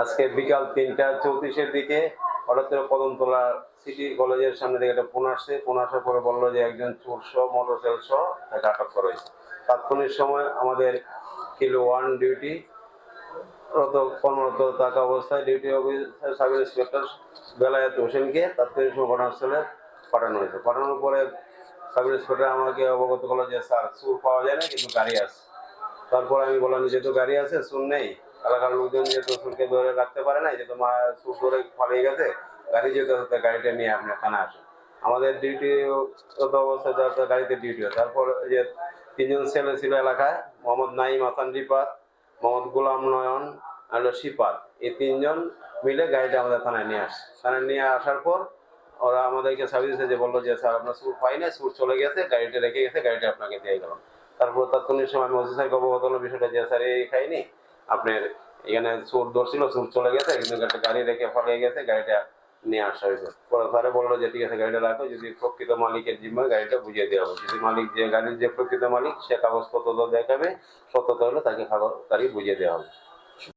আজকে বিকাল তিনটা চৌত্রিশের দিকে হঠাৎ করে কদমতলা সিটি কলেজের সামনে থেকে একটা ফোন আসছে। ফোন আসার পরে বলল যে একজন চোর সহ মোটরসাইকেল সহ তাকে আটক করা হয়েছে। তাৎক্ষণিক সময় আমাদের কিলো ওয়ান ডিউটি রত কর্মরত থাকা অবস্থায় duty officer sub inspector Belayet হোসেনকে তাৎক্ষণিক সময় ঘটনাস্থলে পাঠানো হয়েছে। পাঠানোর পরে সাব ইন্সপেক্টর আমাকে অবগত করল যে, স্যার সুর পাওয়া যায় না, কিন্তু গাড়ি আছে। তারপর আমি বললাম যেহেতু গাড়ি আছে সুর নেই। এলাকার লোকজন যেহেতু সুরকে ধরে রাখতে পারে না যেহেতু মা সুর ধরে পালিয়ে গেছে, গাড়ি যেতে হতে গাড়িটা নিয়ে আপনি থানা আসেন আমাদের ডিউটি অবস্থায় যার গাড়িতে ডিউটি হয় তারপর যে তিনজন ছেলে ছিল এলাকায়, মোহাম্মদ নাইম হাসান রিপাত, মোহাম্মদ গোলাম নয়ন আর শিপাত। এই তিনজন মিলে গাড়িটা আমাদের থানায় নিয়ে আসে। থানায় নিয়ে আসার পর ওরা আমাদেরকে সার্ভিস যে বলল যে, স্যার, আপনার সুর পাই না সুর চলে গেছে, গাড়িটা রেখে গেছে, গাড়িটা আপনাকে দিয়ে গেলাম। তারপর তাৎক্ষণিক সময় আমি ওসি অবগত হলো বিষয়টা যে, স্যার, এই খাইনি। আপনার এখানে সুর ধরছিল, সুর চলে গেছে, কিন্তু একটা গাড়ি রেখে ফলে গেছে, গাড়িটা নিয়ে আসা হয়েছে। পরে স্যারে বলল যে, ঠিক আছে, গাড়িটা রাখো, যদি প্রকৃত মালিকের জিম্মায় গাড়িটা বুঝিয়ে দেওয়া হবে। যদি মালিক যে গাড়ির যে প্রকৃত মালিক, সে কাগজপত্র দেখাবে, সত্যতা হলে তাকে গাড়ি বুঝিয়ে দেওয়া হবে।